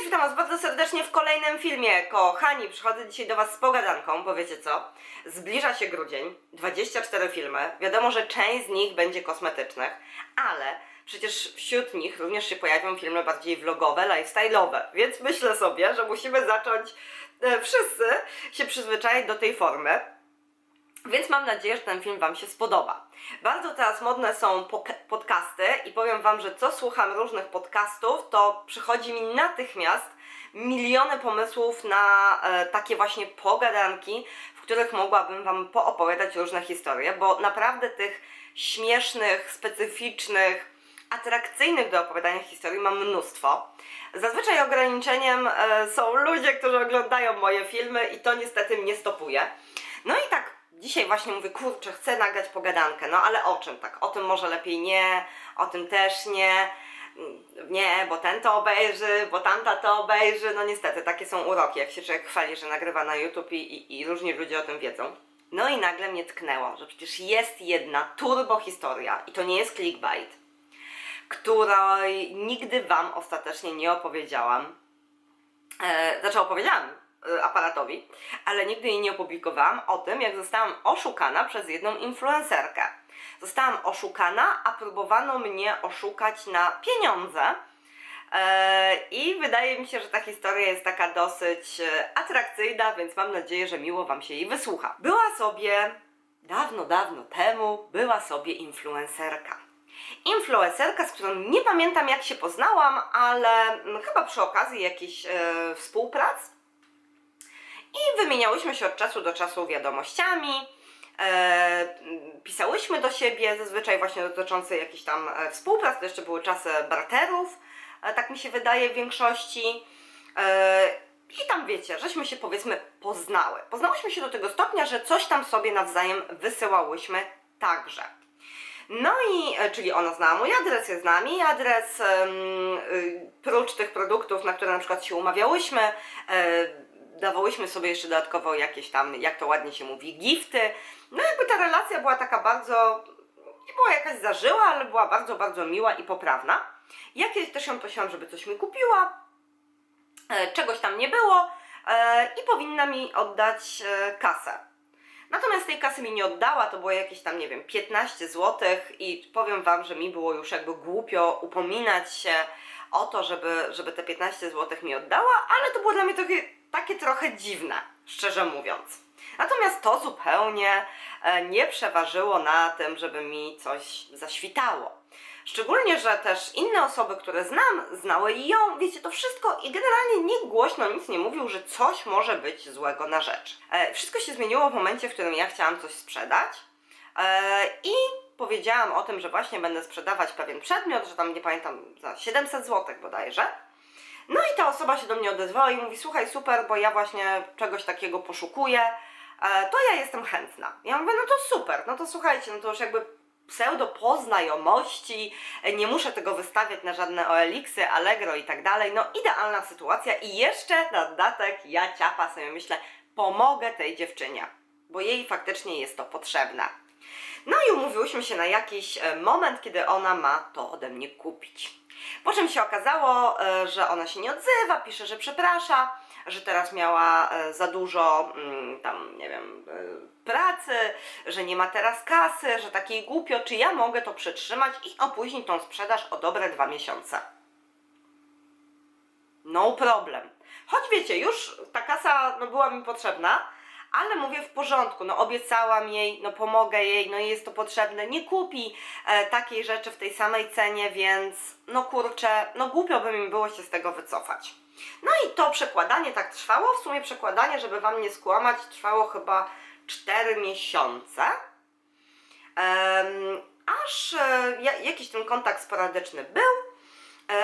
Cześć, witam was bardzo serdecznie w kolejnym filmie. Kochani, przychodzę dzisiaj do was z pogadanką, bo wiecie co? Zbliża się grudzień, 24 filmy. Wiadomo, że część z nich będzie kosmetycznych, ale przecież wśród nich również się pojawią filmy bardziej vlogowe, lifestyle'owe. Więc myślę sobie, że musimy zacząć e, wszyscy się przyzwyczaić do tej formy. Więc mam nadzieję, że ten film Wam się spodoba. Bardzo teraz modne są podcasty i powiem Wam, że co słucham różnych podcastów, to przychodzi mi natychmiast miliony pomysłów na e, takie właśnie pogadanki, w których mogłabym Wam poopowiadać różne historie, bo naprawdę tych śmiesznych, specyficznych, atrakcyjnych do opowiadania historii mam mnóstwo. Zazwyczaj ograniczeniem e, są ludzie, którzy oglądają moje filmy i to niestety mnie stopuje. No i tak dzisiaj właśnie mówię, kurczę, chcę nagrać pogadankę, no ale o czym tak? O tym może lepiej nie, o tym też nie. Nie, bo ten to obejrzy, bo tamta to obejrzy. No niestety, takie są uroki, jak się człowiek chwali, że nagrywa na YouTube i, i, i różni ludzie o tym wiedzą. No i nagle mnie tknęło, że przecież jest jedna turbo historia i to nie jest clickbait, której nigdy Wam ostatecznie nie opowiedziałam. E, znaczy opowiedziałam aparatowi, ale nigdy jej nie opublikowałam o tym, jak zostałam oszukana przez jedną influencerkę. Zostałam oszukana, a próbowano mnie oszukać na pieniądze. E, I wydaje mi się, że ta historia jest taka dosyć e, atrakcyjna, więc mam nadzieję, że miło Wam się jej wysłucha. Była sobie dawno, dawno temu, była sobie influencerka. Influencerka, z którą nie pamiętam jak się poznałam, ale mm, chyba przy okazji jakichś e, współprac. Wymieniałyśmy się od czasu do czasu wiadomościami. E, pisałyśmy do siebie, zazwyczaj właśnie dotyczące jakichś tam e, współprac, to jeszcze były czasy barterów, e, tak mi się wydaje w większości. I tam wiecie, żeśmy się powiedzmy poznały. Poznałyśmy się do tego stopnia, że coś tam sobie nawzajem wysyłałyśmy także. No i, czyli ona znała mój adres, ja znałam jej adres, y, prócz tych produktów, na które na przykład się umawiałyśmy, dawałyśmy sobie jeszcze dodatkowo jakieś tam, jak to ładnie się mówi, gifty. No jakby ta relacja była taka bardzo, nie była jakaś zażyła, ale była bardzo, bardzo miła i poprawna. Ja kiedyś też ją prosiłam, żeby coś mi kupiła, e, czegoś tam nie było e, i powinna mi oddać e, kasę. Natomiast tej kasy mi nie oddała, to było jakieś tam, nie wiem, 15 zł i powiem Wam, że mi było już jakby głupio upominać się o to, żeby, żeby te 15 zł mi oddała, ale to było dla mnie takie, takie trochę dziwne, szczerze mówiąc. Natomiast to zupełnie e, nie przeważyło na tym, żeby mi coś zaświtało. Szczególnie, że też inne osoby, które znam, znały ją, wiecie, to wszystko i generalnie nikt głośno nic nie mówił, że coś może być złego na rzecz. E, wszystko się zmieniło w momencie, w którym ja chciałam coś sprzedać e, i powiedziałam o tym, że właśnie będę sprzedawać pewien przedmiot, że tam nie pamiętam, za 700 zł bodajże. No i ta osoba się do mnie odezwała i mówi, słuchaj, super, bo ja właśnie czegoś takiego poszukuję, e, to ja jestem chętna. Ja mówię, no to super, no to słuchajcie, no to już jakby pseudo poznajomości, e, nie muszę tego wystawiać na żadne OLX-y, Allegro i tak dalej, no idealna sytuacja i jeszcze na dodatek ja ciapa sobie myślę, pomogę tej dziewczynie, bo jej faktycznie jest to potrzebne. No i umówiłyśmy się na jakiś e, moment, kiedy ona ma to ode mnie kupić. Po czym się okazało, e, że ona się nie odzywa, pisze, że przeprasza, że teraz miała e, za dużo mm, tam, nie wiem, e, pracy, że nie ma teraz kasy, że takiej głupio, czy ja mogę to przetrzymać i opóźnić tą sprzedaż o dobre dwa miesiące. No problem. Choć wiecie, już ta kasa no, była mi potrzebna, ale mówię w porządku, no obiecałam jej, no pomogę jej, no jest to potrzebne, nie kupi e, takiej rzeczy w tej samej cenie, więc no kurczę, no głupio by mi było się z tego wycofać. No i to przekładanie tak trwało, w sumie przekładanie, żeby Wam nie skłamać, trwało chyba 4 miesiące. Em, aż e, ja, jakiś ten kontakt sporadyczny był,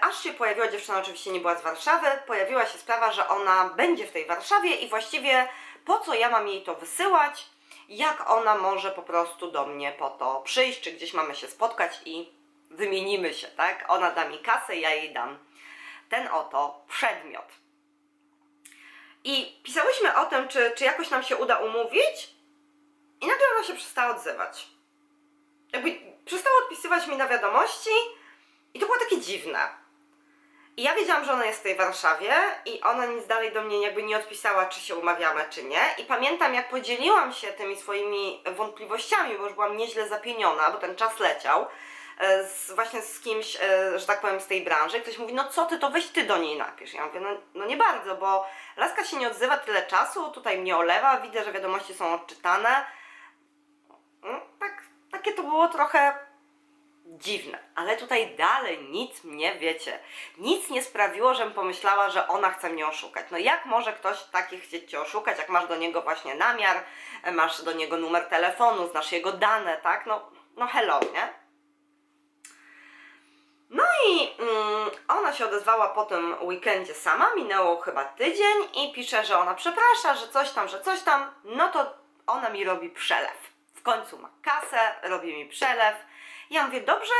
Aż się pojawiła, dziewczyna oczywiście nie była z Warszawy, pojawiła się sprawa, że ona będzie w tej Warszawie i właściwie po co ja mam jej to wysyłać, jak ona może po prostu do mnie po to przyjść, czy gdzieś mamy się spotkać i wymienimy się, tak? Ona da mi kasę, ja jej dam ten oto przedmiot. I pisałyśmy o tym, czy, czy jakoś nam się uda umówić i nagle ona się przestała odzywać. Jakby przestała odpisywać mi na wiadomości i to było takie dziwne. I ja wiedziałam, że ona jest w tej Warszawie i ona nic dalej do mnie jakby nie odpisała, czy się umawiamy, czy nie. I pamiętam, jak podzieliłam się tymi swoimi wątpliwościami, bo już byłam nieźle zapieniona, bo ten czas leciał, e, z, właśnie z kimś, e, że tak powiem, z tej branży. Ktoś mówi, no co ty, to weź ty do niej napisz. Ja mówię, no, no nie bardzo, bo laska się nie odzywa tyle czasu, tutaj mnie olewa, widzę, że wiadomości są odczytane. No, tak, takie to było trochę dziwne, ale tutaj dalej nic mnie, wiecie, nic nie sprawiło, żebym pomyślała, że ona chce mnie oszukać. No jak może ktoś taki chcieć cię oszukać, jak masz do niego właśnie namiar, masz do niego numer telefonu, znasz jego dane, tak? No, no hello, nie? No i mm, ona się odezwała po tym weekendzie sama, minęło chyba tydzień i pisze, że ona przeprasza, że coś tam, że coś tam, no to ona mi robi przelew. W końcu ma kasę, robi mi przelew. Ja mówię, dobrze,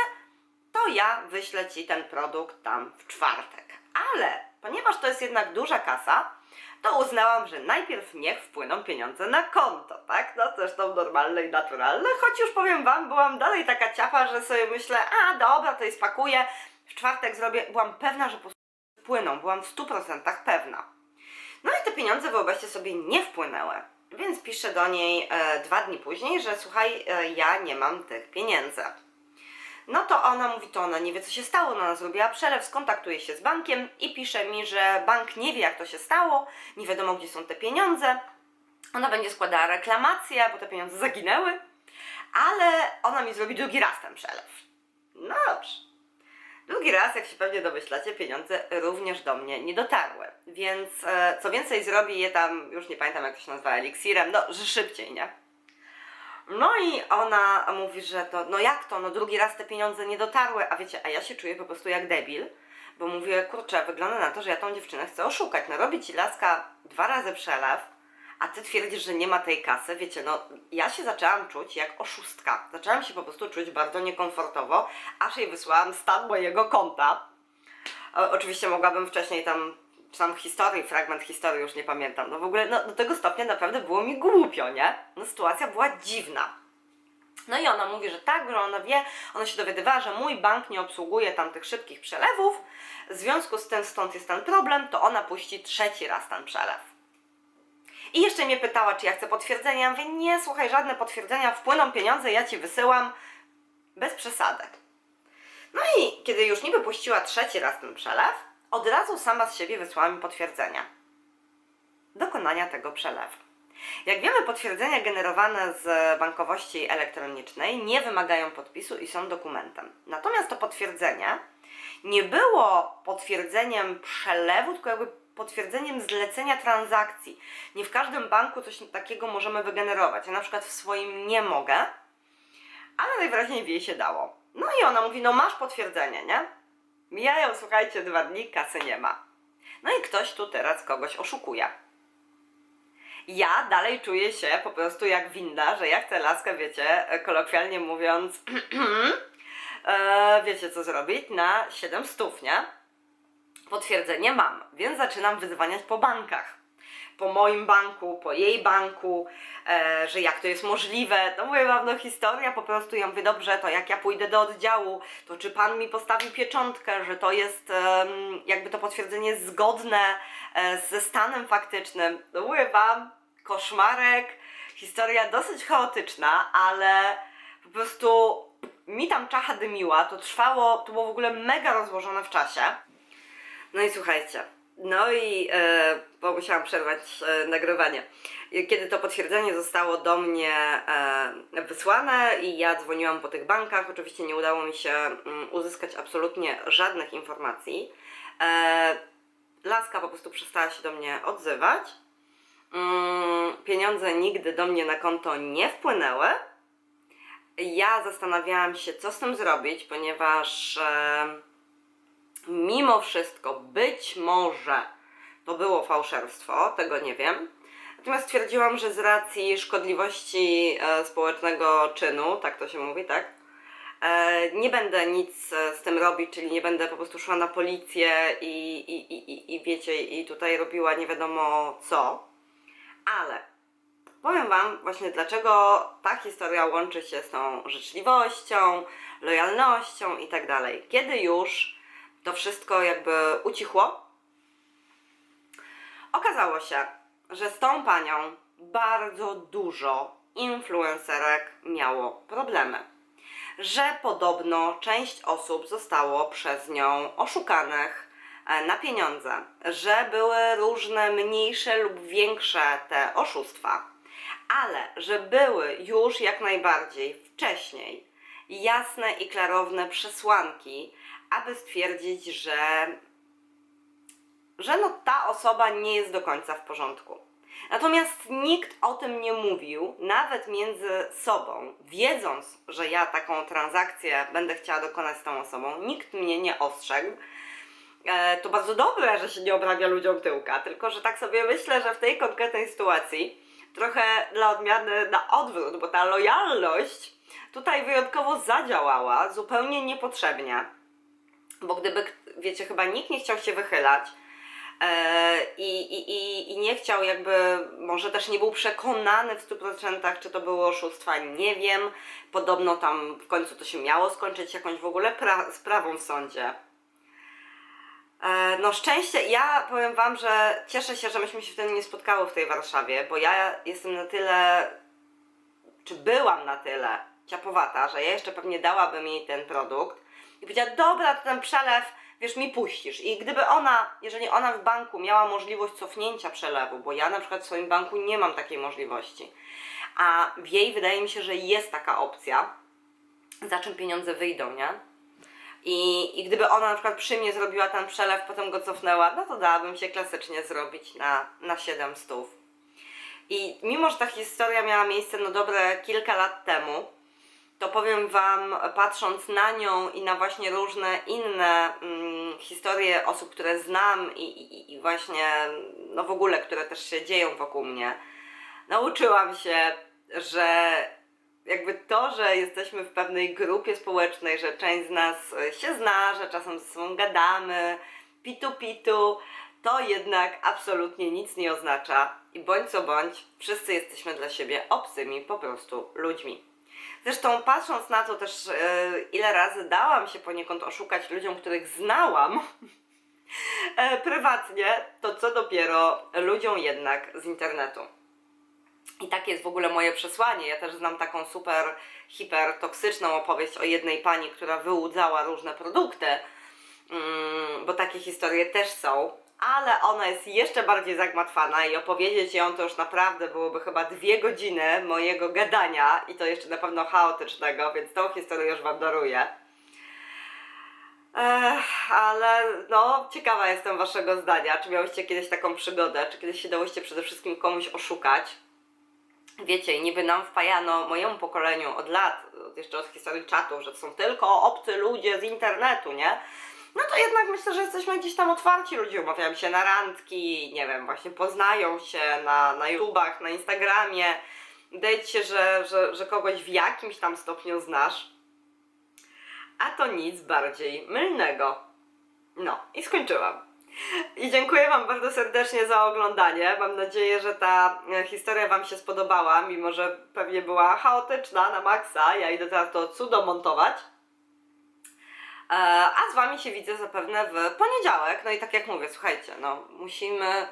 to ja wyślę Ci ten produkt tam w czwartek. Ale ponieważ to jest jednak duża kasa, to uznałam, że najpierw niech wpłyną pieniądze na konto, tak? No zresztą normalne i naturalne, choć już powiem Wam, byłam dalej taka ciapa, że sobie myślę, a dobra, to je spakuję, w czwartek zrobię, byłam pewna, że wpłyną, byłam w 100% pewna. No i te pieniądze, wyobraźcie sobie, nie wpłynęły. Więc piszę do niej e, dwa dni później, że słuchaj, e, ja nie mam tych pieniędzy. No to ona mówi, to ona nie wie, co się stało, no ona zrobiła przelew, skontaktuje się z bankiem i pisze mi, że bank nie wie, jak to się stało, nie wiadomo, gdzie są te pieniądze. Ona będzie składała reklamację, bo te pieniądze zaginęły, ale ona mi zrobi drugi raz ten przelew. No dobrze. Drugi raz, jak się pewnie domyślacie, pieniądze również do mnie nie dotarły. Więc e, co więcej, zrobi je tam, już nie pamiętam jak to się nazywa, eliksirem, no, że szybciej, nie? No i ona mówi, że to, no jak to, no drugi raz te pieniądze nie dotarły, a wiecie, a ja się czuję po prostu jak debil, bo mówię, kurczę, wygląda na to, że ja tą dziewczynę chcę oszukać, no robi ci laska dwa razy przelew, a ty twierdzisz, że nie ma tej kasy, wiecie, no ja się zaczęłam czuć jak oszustka, zaczęłam się po prostu czuć bardzo niekomfortowo, aż jej wysłałam stan mojego konta. Oczywiście mogłabym wcześniej tam sam historii, fragment historii już nie pamiętam. No w ogóle no, do tego stopnia naprawdę było mi głupio, nie? No sytuacja była dziwna. No i ona mówi, że tak, że ona wie, ona się dowiadywała, że mój bank nie obsługuje tam tych szybkich przelewów, w związku z tym stąd jest ten problem, to ona puści trzeci raz ten przelew. I jeszcze mnie pytała, czy ja chcę potwierdzenia. Ja mówię, nie, słuchaj, żadne potwierdzenia, wpłyną pieniądze, ja ci wysyłam, bez przesady. No i kiedy już niby puściła trzeci raz ten przelew, od razu sama z siebie wysłała mi potwierdzenia dokonania tego przelewu. Jak wiemy, potwierdzenia generowane z bankowości elektronicznej nie wymagają podpisu i są dokumentem. Natomiast to potwierdzenie nie było potwierdzeniem przelewu, tylko jakby potwierdzeniem zlecenia transakcji. Nie w każdym banku coś takiego możemy wygenerować. Ja na przykład w swoim nie mogę, ale najwyraźniej jej się dało. No i ona mówi, no masz potwierdzenie, nie? Mijają, słuchajcie, dwa dni, kasy nie ma. No i ktoś tu teraz kogoś oszukuje. Ja dalej czuję się po prostu jak winda, że ja chcę laskę, wiecie, kolokwialnie mówiąc, e, wiecie co zrobić, na 7 stów, nie? Potwierdzenie mam, więc zaczynam wyzwaniać po bankach po moim banku, po jej banku, e, że jak to jest możliwe. No mówię wam, no historia po prostu, ja mówię, dobrze, to jak ja pójdę do oddziału, to czy pan mi postawi pieczątkę, że to jest em, jakby to potwierdzenie zgodne e, ze stanem faktycznym. No mówię wam, koszmarek, historia dosyć chaotyczna, ale po prostu mi tam czacha dymiła, to trwało, to było w ogóle mega rozłożone w czasie. No i słuchajcie, no i e, bo musiałam przerwać e, nagrywanie. Kiedy to potwierdzenie zostało do mnie e, wysłane i ja dzwoniłam po tych bankach, oczywiście nie udało mi się mm, uzyskać absolutnie żadnych informacji. E, Laska po prostu przestała się do mnie odzywać. Mm, pieniądze nigdy do mnie na konto nie wpłynęły. Ja zastanawiałam się, co z tym zrobić, ponieważ e, mimo wszystko być może to było fałszerstwo, tego nie wiem. Natomiast stwierdziłam, że z racji szkodliwości e, społecznego czynu, tak to się mówi, tak? E, nie będę nic e, z tym robić, czyli nie będę po prostu szła na policję i, i, i, i wiecie, i tutaj robiła nie wiadomo co. Ale powiem Wam właśnie dlaczego ta historia łączy się z tą życzliwością, lojalnością i tak dalej. Kiedy już to wszystko jakby ucichło, okazało się, że z tą panią bardzo dużo influencerek miało problemy. Że podobno część osób zostało przez nią oszukanych e, na pieniądze, że były różne mniejsze lub większe te oszustwa, ale że były już jak najbardziej wcześniej jasne i klarowne przesłanki, aby stwierdzić, że że no ta osoba nie jest do końca w porządku. Natomiast nikt o tym nie mówił, nawet między sobą, wiedząc, że ja taką transakcję będę chciała dokonać z tą osobą, nikt mnie nie ostrzegł. E, to bardzo dobre, że się nie obrabia ludziom tyłka, tylko że tak sobie myślę, że w tej konkretnej sytuacji trochę dla odmiany na odwrót, bo ta lojalność tutaj wyjątkowo zadziałała zupełnie niepotrzebnie. Bo gdyby, wiecie, chyba nikt nie chciał się wychylać, E, i, i, i, nie chciał jakby, może też nie był przekonany w 100% czy to było oszustwa, nie wiem. Podobno tam w końcu to się miało skończyć jakąś w ogóle pra- sprawą w sądzie. E, No szczęście, ja powiem Wam, że cieszę się, że myśmy się wtedy nie spotkały w tej Warszawie, bo ja jestem na tyle, czy byłam na tyle ciapowata, że ja jeszcze pewnie dałabym jej ten produkt i powiedziała, dobra, to ten przelew, wiesz, mi puścisz. I gdyby ona, jeżeli ona w banku miała możliwość cofnięcia przelewu, bo ja na przykład w swoim banku nie mam takiej możliwości, a w jej wydaje mi się, że jest taka opcja, za czym pieniądze wyjdą, nie? I, I gdyby ona na przykład przy mnie zrobiła ten przelew, potem go cofnęła, no to dałabym się klasycznie zrobić na, na 7 stów. I mimo, że ta historia miała miejsce no dobre kilka lat temu, to powiem Wam, patrząc na nią i na właśnie różne inne mm, historie osób, które znam i, i, i właśnie, no w ogóle, które też się dzieją wokół mnie, nauczyłam się, że jakby to, że jesteśmy w pewnej grupie społecznej, że część z nas się zna, że czasem ze sobą gadamy, pitu pitu, to jednak absolutnie nic nie oznacza i bądź co bądź, wszyscy jesteśmy dla siebie obcymi po prostu ludźmi. Zresztą patrząc na to też, e, ile razy dałam się poniekąd oszukać ludziom, których znałam e, prywatnie, to co dopiero ludziom jednak z internetu. I takie jest w ogóle moje przesłanie. Ja też znam taką super, hiper toksyczną opowieść o jednej pani, która wyłudzała różne produkty, mm, bo takie historie też są, ale ona jest jeszcze bardziej zagmatwana i opowiedzieć ją to już naprawdę byłoby chyba dwie godziny mojego gadania i to jeszcze na pewno chaotycznego, więc tą historię już Wam daruję. Ech, ale no, ciekawa jestem Waszego zdania. Czy miałyście kiedyś taką przygodę? Czy kiedyś się dałyście przede wszystkim komuś oszukać? Wiecie, niby nam wpajano, mojemu pokoleniu od lat, jeszcze od historii czatu, że to są tylko obcy ludzie z internetu, nie? No to jednak myślę, że jesteśmy gdzieś tam otwarci, ludzie umawiają się na randki, nie wiem, właśnie poznają się na, na YouTubach, na Instagramie. Wydaje ci się, że, że, że kogoś w jakimś tam stopniu znasz, a to nic bardziej mylnego. No i skończyłam. I dziękuję Wam bardzo serdecznie za oglądanie. Mam nadzieję, że ta e, historia Wam się spodobała, mimo że pewnie była chaotyczna na maksa. Ja idę teraz to cudo montować. E, A z Wami się widzę zapewne w poniedziałek. No i tak jak mówię, słuchajcie, no musimy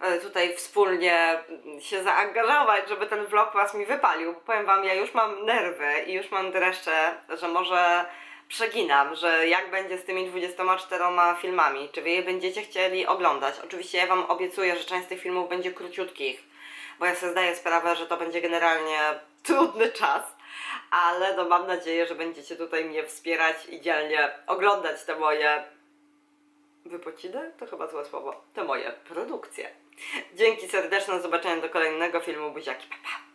e, tutaj wspólnie się zaangażować, żeby ten vlog Was mi wypalił. Powiem Wam, ja już mam nerwy i już mam dreszcze, że może przeginam, że jak będzie z tymi 24 filmami, czy Wy je będziecie chcieli oglądać. Oczywiście ja Wam obiecuję, że część z tych filmów będzie króciutkich, bo ja sobie zdaję sprawę, że to będzie generalnie trudny czas, ale no mam nadzieję, że będziecie tutaj mnie wspierać i dzielnie oglądać te moje wypociny? To chyba złe słowo. Te moje produkcje. Dzięki serdeczne, do zobaczenia do kolejnego filmu. Buziaki, pa, pa.